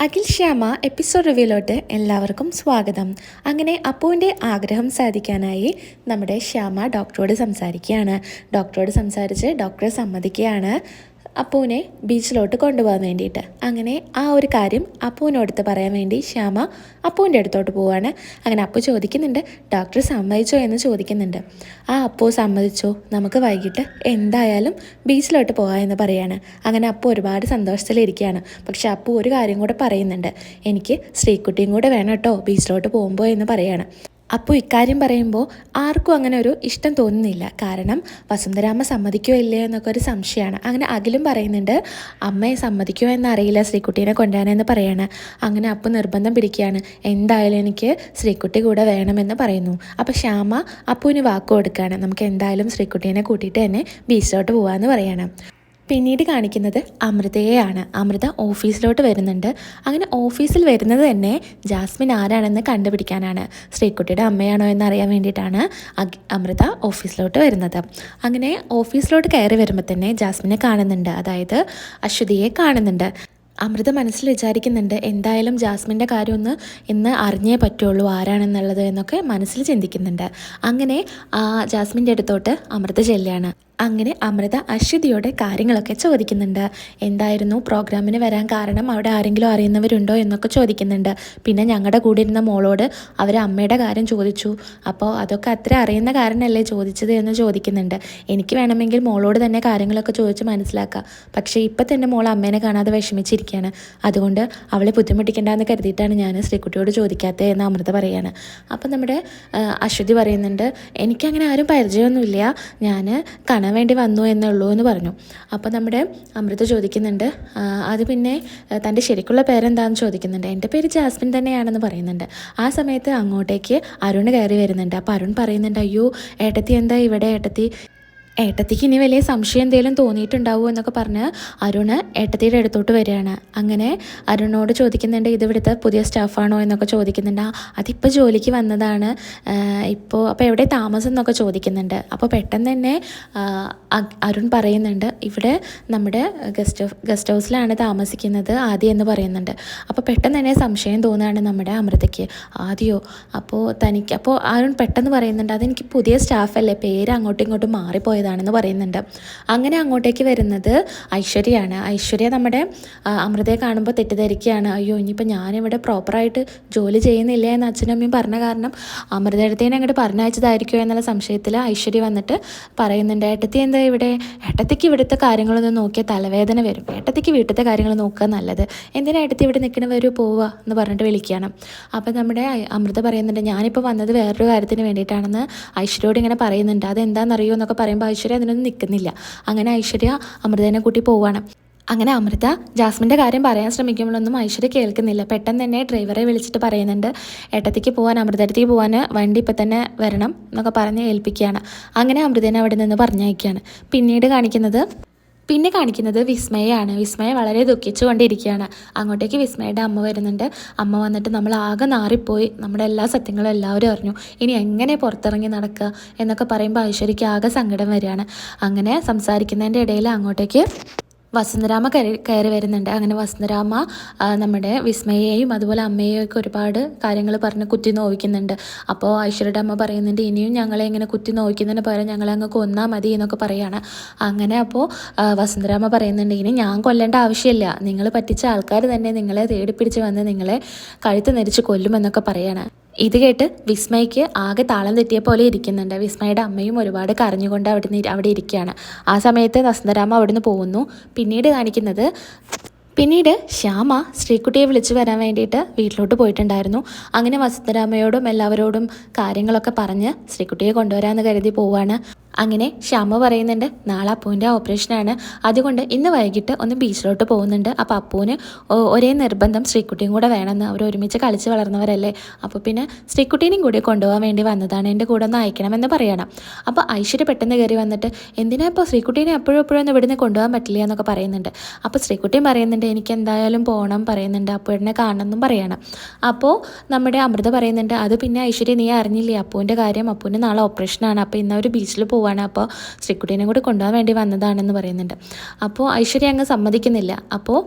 Akhil Shyama episode റിവ്യൂലോട്ട് എല്ലാവർക്കും സ്വാഗതം. അങ്ങനെ അപ്പുവിന്റെ ആഗ്രഹം സാധിക്കാനായി നമ്മുടെ ശ്യാമ ഡോക്ടറോട് സംസാരിക്കുകയാണ്. ഡോക്ടറോട് സംസാരിച്ച് ഡോക്ടറെ സമ്മതിക്കുകയാണ്. അപ്പുവിനെ ബീച്ചിലോട്ട് കൊണ്ടുപോകാൻ വേണ്ടിയിട്ട്. അങ്ങനെ ആ ഒരു കാര്യം അപ്പൂവിനോടുത്ത് പറയാൻ വേണ്ടി ശ്യാമ അപ്പൂവിന്റെ അടുത്തോട്ട് പോവാണ്. അങ്ങനെ അപ്പു ചോദിക്കുന്നുണ്ട് ഡോക്ടർ സമ്മതിച്ചോ? എന്ന് ചോദിക്കുന്നുണ്ട്. ആ അപ്പു സമ്മതിച്ചോ. നമുക്ക് വൈകിട്ട് എന്തായാലും ബീച്ചിലോട്ട് പോകാം എന്ന് പറയാണ്. അങ്ങനെ അപ്പു ഒരുപാട് സന്തോഷത്തിലിരിക്കുകയാണ് പക്ഷെ അപ്പു ഒരു കാര്യം കൂടെ പറയുന്നുണ്ട്. എനിക്ക് ശ്രീക്കുട്ടിയും കൂടെ വേണം കേട്ടോ ബീച്ചിലോട്ട് പോകുമ്പോൾ എന്ന് പറയാണ്. അപ്പോൾ ഇക്കാര്യം പറയുമ്പോൾ ആർക്കും അങ്ങനെ ഒരു ഇഷ്ടം തോന്നുന്നില്ല. കാരണം വസുന്ധരാമ സമ്മതിക്കുമോ ഇല്ലയോ എന്നൊക്കെ ഒരു സംശയമാണ്. അങ്ങനെ അഖിലും പറയുന്നുണ്ട് അമ്മയെ സമ്മതിക്കുമോ എന്നറിയില്ല. ശ്രീക്കുട്ടീനെ കൊണ്ടുവരാനെന്ന് പറയാണ്. അങ്ങനെ അപ്പം നിർബന്ധം പിടിക്കുകയാണ്. എന്തായാലും എനിക്ക് ശ്രീക്കുട്ടി കൂടെ വേണമെന്ന് പറയുന്നു. അപ്പോൾ ശ്യാമ അപ്പുവിന് വാക്ക് കൊടുക്കുകയാണ്. നമുക്ക് എന്തായാലും ശ്രീക്കുട്ടീനെ കൂട്ടിയിട്ട് തന്നെ ബീച്ചിലോട്ട് പോകാമെന്ന് പറയണം. പിന്നീട് കാണിക്കുന്നത് അമൃതയെയാണ്. അമൃത ഓഫീസിലോട്ട് വരുന്നുണ്ട്. അങ്ങനെ ഓഫീസിൽ വരുന്നത് തന്നെ ജാസ്മിൻ ആരാണെന്ന് കണ്ടുപിടിക്കാനാണ്. ശ്രീക്കുട്ടിയുടെ അമ്മയാണോ എന്നറിയാൻ വേണ്ടിയിട്ടാണ് അഗ്- അമൃത ഓഫീസിലോട്ട് വരുന്നത്. അങ്ങനെ ഓഫീസിലോട്ട് കയറി വരുമ്പോൾ തന്നെ ജാസ്മിനെ കാണുന്നുണ്ട്. അതായത് അശ്വതിയെ കാണുന്നുണ്ട്. അമൃത മനസ്സിൽ വിചാരിക്കുന്നുണ്ട് എന്തായാലും ജാസ്മിന്റെ കാര്യമൊന്ന് ഇന്ന് അറിഞ്ഞേ പറ്റുള്ളൂ ആരാണെന്നുള്ളത് എന്നൊക്കെ മനസ്സിൽ ചിന്തിക്കുന്നുണ്ട്. അങ്ങനെ ആ ജാസ്മിന്റെ അടുത്തോട്ട് അമൃത ചെല്ലുകയാണ്. അങ്ങനെ അമൃത അശ്വതിയോടെ കാര്യങ്ങളൊക്കെ ചോദിക്കുന്നുണ്ട്. എന്തായിരുന്നു പ്രോഗ്രാമിന് വരാൻ കാരണം? അവിടെ ആരെങ്കിലും അറിയുന്നവരുണ്ടോ എന്നൊക്കെ ചോദിക്കുന്നുണ്ട്. പിന്നെ ഞങ്ങളുടെ കൂടെ ഇരുന്ന മോളോട് അവർ അമ്മയുടെ കാര്യം ചോദിച്ചു. അപ്പോൾ അതൊക്കെ അത്ര അറിയുന്ന കാരണമല്ലേ ചോദിച്ചത് എന്ന് ചോദിക്കുന്നുണ്ട്. എനിക്ക് വേണമെങ്കിൽ മോളോട് തന്നെ കാര്യങ്ങളൊക്കെ ചോദിച്ച് മനസ്സിലാക്കാം. പക്ഷേ ഇപ്പം തന്നെ മോൾ അമ്മേനെ കാണാതെ വിഷമിച്ചിരിക്കുകയാണ് അതുകൊണ്ട് അവളെ ബുദ്ധിമുട്ടിക്കേണ്ടെന്ന് കരുതിയിട്ടാണ് ഞാൻ ശ്രീകുട്ടിയോട് ചോദിക്കാത്തത് എന്ന് അമൃത പറയാണ്. അപ്പം നമ്മുടെ അശ്വതി പറയുന്നുണ്ട് എനിക്കങ്ങനെ ആരും പരിചയമൊന്നുമില്ല. ഞാൻ കാണാൻ വേണ്ടി വന്നു എന്നുള്ളൂ എന്ന് പറഞ്ഞു. അപ്പോൾ നമ്മുടെ അമൃത ചോദിക്കുന്നുണ്ട് അത് പിന്നെ തന്റെ ശരിക്കുള്ള പേരെന്താണെന്ന് ചോദിക്കുന്നുണ്ട്. എന്റെ പേര് ജാസ്മിൻ തന്നെയാണെന്ന് പറയുന്നുണ്ട്. ആ സമയത്ത് അങ്ങോട്ടേക്ക് അരുൺ കയറി വരുന്നുണ്ട്. അപ്പോൾ അരുൺ പറയുന്നുണ്ട് അയ്യോ ഏട്ടത്തി എന്താ ഇവിടെ? ഏട്ടത്തി ഏട്ടത്തിക്ക് ഇനി വലിയ സംശയം എന്തെങ്കിലും തോന്നിയിട്ടുണ്ടാവുമോ എന്നൊക്കെ പറഞ്ഞ് അരുണ് ഏട്ടത്തിയുടെ അടുത്തോട്ട് വരികയാണ്. അങ്ങനെ അരുണോട് ചോദിക്കുന്നുണ്ട് ഇത് ഇവിടുത്തെ പുതിയ സ്റ്റാഫാണോ? എന്നൊക്കെ ചോദിക്കുന്നുണ്ട്. അതിപ്പോൾ ജോലിക്ക് വന്നതാണ്. ഇപ്പോൾ അപ്പോൾ എവിടെ താമസം? എന്നൊക്കെ ചോദിക്കുന്നുണ്ട്. അപ്പോൾ പെട്ടെന്ന് തന്നെ അരുൺ പറയുന്നുണ്ട് ഇവിടെ നമ്മുടെ ഗസ്റ്റ് ഗസ്റ്റ് ഹൗസിലാണ് താമസിക്കുന്നത് ആദ്യം എന്ന് പറയുന്നുണ്ട്. അപ്പോൾ പെട്ടെന്ന് തന്നെ സംശയം തോന്നുകയാണ് നമ്മുടെ അമൃതയ്ക്ക്. ആദ്യമോ അപ്പോൾ തനിക്ക് അപ്പോൾ അരുൺ പെട്ടെന്ന് പറയുന്നുണ്ട് അതെനിക്ക് പുതിയ സ്റ്റാഫല്ലേ പേര് അങ്ങോട്ടും ഇങ്ങോട്ടും മാറിപ്പോയതാണെന്ന് പറയുന്നുണ്ട്. അങ്ങനെ അങ്ങോട്ടേക്ക് വരുന്നത് ഐശ്വര്യയാണ്. ഐശ്വര്യ നമ്മുടെ അമൃതയെ കാണുമ്പോൾ തെറ്റിദ്ധരിക്കുകയാണ്. അയ്യോ ഇനിയിപ്പോൾ ഞാനിവിടെ പ്രോപ്പറായിട്ട് ജോലി ചെയ്യുന്നില്ല എന്ന് അച്ഛനും അമ്മയും പറഞ്ഞ കാരണം അമൃതയുടെ അങ്ങോട്ട് പറഞ്ഞയച്ചതായിരിക്കുമോ എന്നുള്ള സംശയത്തിൽ ഐശ്വര്യ വന്നിട്ട് പറയുന്നുണ്ട് ഏട്ടത്തി എന്താ ഇവിടെ? ഏട്ടത്തിക്ക് ഇവിടുത്തെ കാര്യങ്ങളൊന്നും നോക്കിയാൽ തലവേദന വരും. ഏട്ടത്തിക്ക് വീട്ടിലത്തെ കാര്യങ്ങൾ നോക്കുക നല്ലത്. എന്തിനാ ഏട്ടത്തി ഇവിടെ നിൽക്കണ വരൂ പോവുക എന്ന് പറഞ്ഞിട്ട് വിളിക്കുകയാണ്. അപ്പോൾ നമ്മുടെ അമൃത പറയുന്നുണ്ട് ഞാനിപ്പോൾ വന്നത് വേറൊരു കാര്യത്തിന് വേണ്ടിയിട്ടാണെന്ന് ഐശ്വര്യോട് ഇങ്ങനെ പറയുന്നുണ്ട്. അതെന്താണെന്നറിയോ എന്നൊക്കെ പറയുമ്പോൾ ഐശ്വര്യ അതിനൊന്നും നിൽക്കുന്നില്ല അങ്ങനെ ഐശ്വര്യ അമൃതേനെ കൂട്ടി പോവാണ്. അങ്ങനെ അമൃത ജാസ്മിന്റെ കാര്യം പറയാൻ ശ്രമിക്കുമ്പോഴൊന്നും ഐശ്വര്യ കേൾക്കുന്നില്ല. പെട്ടെന്ന് തന്നെ ഡ്രൈവറെ വിളിച്ചിട്ട് പറയുന്നുണ്ട് ഏട്ടത്തേക്ക് പോകാൻ അമൃതത്തേക്ക് പോകാൻ വണ്ടി ഇപ്പം തന്നെ വരണം എന്നൊക്കെ പറഞ്ഞ് ഏൽപ്പിക്കുകയാണ്. അങ്ങനെ അമൃതേനെ അവിടെ നിന്ന് പറഞ്ഞയക്കുകയാണ്. പിന്നീട് കാണിക്കുന്നത് പിന്നെ കാണിക്കുന്നത് വിസ്മയാണ് വിസ്മയ വളരെ ദുഃഖിച്ചുകൊണ്ടിരിക്കുകയാണ്. അങ്ങോട്ടേക്ക് വിസ്മയുടെ അമ്മ വരുന്നുണ്ട്. അമ്മ വന്നിട്ട് നമ്മൾ ആകെ നാറിപ്പോയി. നമ്മുടെ എല്ലാ സത്യങ്ങളും എല്ലാവരും അറിഞ്ഞു. ഇനി എങ്ങനെ പുറത്തിറങ്ങി നടക്കുക എന്നൊക്കെ പറയുമ്പോൾ ഐശ്വര്യയ്ക്ക് ആകെ സങ്കടം വരികയാണ്. അങ്ങനെ സംസാരിക്കുന്നതിന്റെ ഇടയിൽ അങ്ങോട്ടേക്ക് വസന്തരാമ കയറി കയറി വരുന്നുണ്ട്. അങ്ങനെ വസന്തരാമ നമ്മുടെ വിസ്മയെയും അതുപോലെ അമ്മയെയും ഒക്കെ ഒരുപാട് കാര്യങ്ങൾ പറഞ്ഞ് കുത്തി നോവിക്കുന്നുണ്ട്. അപ്പോൾ ഐശ്വര്യയുടെ അമ്മ പറയുന്നുണ്ട് ഇനിയും ഞങ്ങളെ ഇങ്ങനെ കുത്തി നോവിക്കുന്നതിന് പകരം ഞങ്ങളെ അങ്ങ് കൊന്നാൽ മതി എന്നൊക്കെ പറയാണ്. അങ്ങനെ അപ്പോൾ വസന്തരാമ പറയുന്നുണ്ട് ഇനി ഞാൻ കൊല്ലേണ്ട ആവശ്യമില്ല. നിങ്ങൾ പറ്റിച്ച ആൾക്കാർ തന്നെ നിങ്ങളെ തേടിപ്പിടിച്ച് വന്ന് നിങ്ങളെ കഴുത്ത് നെരിച്ച് കൊല്ലുമെന്നൊക്കെ പറയാണ്. ഇത് കേട്ട് വിസ്മയ്ക്ക് ആകെ താളം തെറ്റിയ പോലെ ഇരിക്കുന്നുണ്ട്. വിസ്മയുടെ അമ്മയും ഒരുപാട് കരഞ്ഞുകൊണ്ട് അവിടെ നിന്ന് അവിടെ ഇരിക്കുകയാണ്. ആ സമയത്ത് വസന്തരാമ അവിടുന്ന് പോകുന്നു. പിന്നീട് കാണിക്കുന്നത് പിന്നീട് ശ്യാമ ശ്രീക്കുട്ടിയെ വിളിച്ചു വരാൻ വേണ്ടിയിട്ട് വീട്ടിലോട്ട് പോയിട്ടുണ്ടായിരുന്നു. അങ്ങനെ വസന്തരാമയോടും എല്ലാവരോടും കാര്യങ്ങളൊക്കെ പറഞ്ഞ് ശ്രീക്കുട്ടിയെ കൊണ്ടുവരാമെന്ന് കരുതി പോവാണ്. അങ്ങനെ ശ്യാമ പറയുന്നുണ്ട് നാളെ അപ്പൂവിന്റെ ഓപ്പറേഷനാണ് അതുകൊണ്ട് ഇന്ന് വൈകിട്ട് ഒന്ന് ബീച്ചിലോട്ട് പോകുന്നുണ്ട്. അപ്പോൾ അപ്പൂവിന് ഒരേ നിർബന്ധം ശ്രീക്കുട്ടിയും കൂടെ വേണമെന്ന്. അവർ ഒരുമിച്ച് കളിച്ച് വളർന്നവരല്ലേ. അപ്പോൾ പിന്നെ ശ്രീക്കുട്ടീനെയും കൂടി കൊണ്ടുപോകാൻ വേണ്ടി വന്നതാണ്. എന്റെ കൂടെ ഒന്ന് അയക്കണമെന്ന് പറയണം. അപ്പോൾ ഐശ്വര്യ പെട്ടെന്ന് കയറി വന്നിട്ട് എന്തിനാ ഇപ്പോൾ ശ്രീക്കുട്ടീനെ എപ്പോഴും എപ്പോഴും ഒന്നും ഇവിടുന്ന് കൊണ്ടുപോകാൻ പറ്റില്ല? എന്നൊക്കെ പറയുന്നുണ്ട്. അപ്പോൾ ശ്രീക്കുട്ടിയും പറയുന്നുണ്ട് എനിക്ക് എന്തായാലും പോകണം പറയുന്നുണ്ട് അപ്പൂഴിനെ കാണണമെന്നും പറയണം. അപ്പോൾ നമ്മുടെ അമൃത പറയുന്നുണ്ട് അത് പിന്നെ ഐശ്വര്യ നീ അറിഞ്ഞില്ലേ? അപ്പൂവിന്റെ കാര്യം അപ്പൂവിന് നാളെ ഓപ്പറേഷനാണ് അപ്പോൾ ഇന്ന് അവർ ബീച്ചിൽ പോവാണ്. അപ്പോൾ ശ്രീക്കുട്ടീനെ കൂടി കൊണ്ടുപോകാൻ വേണ്ടി വന്നതാണെന്ന് പറയുന്നുണ്ട്. അപ്പോൾ ഐശ്വര്യ അങ്ങ് സമ്മതിക്കുന്നില്ല. അപ്പോൾ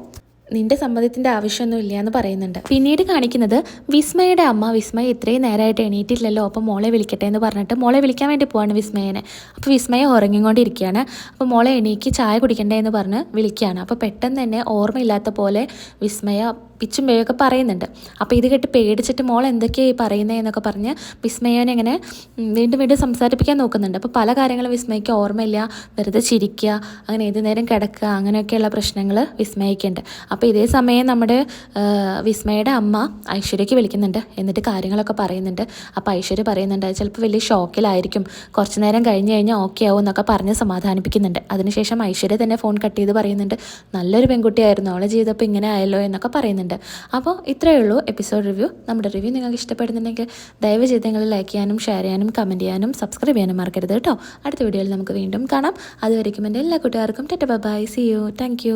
നിന്റെ സമ്മതത്തിന്റെ ആവശ്യമൊന്നും ഇല്ല എന്ന് പറയുന്നുണ്ട്. പിന്നീട് കാണിക്കുന്നത് വിസ്മയുടെ അമ്മ വിസ്മയ ഇത്രയും നേരമായിട്ട് എണീറ്റില്ലല്ലോ അപ്പം മോളെ വിളിക്കട്ടെ എന്ന് പറഞ്ഞിട്ട് മോളെ വിളിക്കാൻ വേണ്ടി പോവാണ് വിസ്മയനെ. അപ്പോൾ വിസ്മയ ഉറങ്ങിക്കൊണ്ടിരിക്കുകയാണ്. അപ്പോൾ മോളെ എണീക്ക് ചായ കുടിക്കണ്ടേ എന്ന് പറഞ്ഞ് വിളിക്കുകയാണ്. അപ്പോൾ പെട്ടെന്ന് തന്നെ ഓർമ്മയില്ലാത്ത പോലെ വിസ്മയ പിച്ചും പേയൊക്കെ പറയുന്നുണ്ട്. അപ്പോൾ ഇത് കേട്ട് പേടിച്ചിട്ട് മോൾ എന്തൊക്കെയാണ് ഈ പറയുന്നതെന്നൊക്കെ പറഞ്ഞ് വിസ്മയനെ ഇങ്ങനെ വീണ്ടും വീണ്ടും സംസാരിപ്പിക്കാൻ നോക്കുന്നുണ്ട്. അപ്പോൾ പല കാര്യങ്ങളും വിസ്മയ്ക്ക് ഓർമ്മയില്ല. വെറുതെ ചിരിക്കുക അങ്ങനെ ഏത് നേരം കിടക്കുക അങ്ങനെയൊക്കെയുള്ള പ്രശ്നങ്ങൾ വിസ്മയിക്കുന്നുണ്ട് അപ്പോൾ ഇതേ സമയം നമ്മുടെ വിസ്മയുടെ അമ്മ ഐശ്വര്യയ്ക്ക് വിളിക്കുന്നുണ്ട് എന്നിട്ട് കാര്യങ്ങളൊക്കെ പറയുന്നുണ്ട്. അപ്പോൾ ഐശ്വര്യ പറയുന്നുണ്ട് ചിലപ്പോൾ വലിയ ഷോക്കിലായിരിക്കും. കുറച്ച് നേരം കഴിഞ്ഞ് കഴിഞ്ഞാൽ ഓക്കെ ആവും എന്നൊക്കെ പറഞ്ഞ് സമാധാനിപ്പിക്കുന്നുണ്ട്. അതിനുശേഷം ഐശ്വര്യ തന്നെ ഫോൺ കട്ട് ചെയ്ത് പറയുന്നുണ്ട് നല്ലൊരു പെൺകുട്ടിയായിരുന്നു. അവളെ ജീവിതപ്പോൾ ഇങ്ങനെ ആയല്ലോ എന്നൊക്കെ പറയുന്നുണ്ട്. അപ്പോൾ ഇത്രയേ ഉള്ളൂ എപ്പിസോഡ് റിവ്യൂ നമ്മുടെ റിവ്യൂ നിങ്ങൾക്ക് ഇഷ്ടപ്പെടുന്നുണ്ടെങ്കിൽ ദയവ് ചെയ്ത് നിങ്ങൾ ലൈക്ക് ചെയ്യാനും ഷെയർ ചെയ്യാനും കമന്റ് ചെയ്യാനും സബ്സ്ക്രൈബ് ചെയ്യാനും മറക്കരുത് കേട്ടോ. അടുത്ത വീഡിയോയിൽ നമുക്ക് വീണ്ടും കാണാം. അതുവരെയ്ക്കും എന്റെ എല്ലാ കൂട്ടുകാർക്കും tata bye see you thank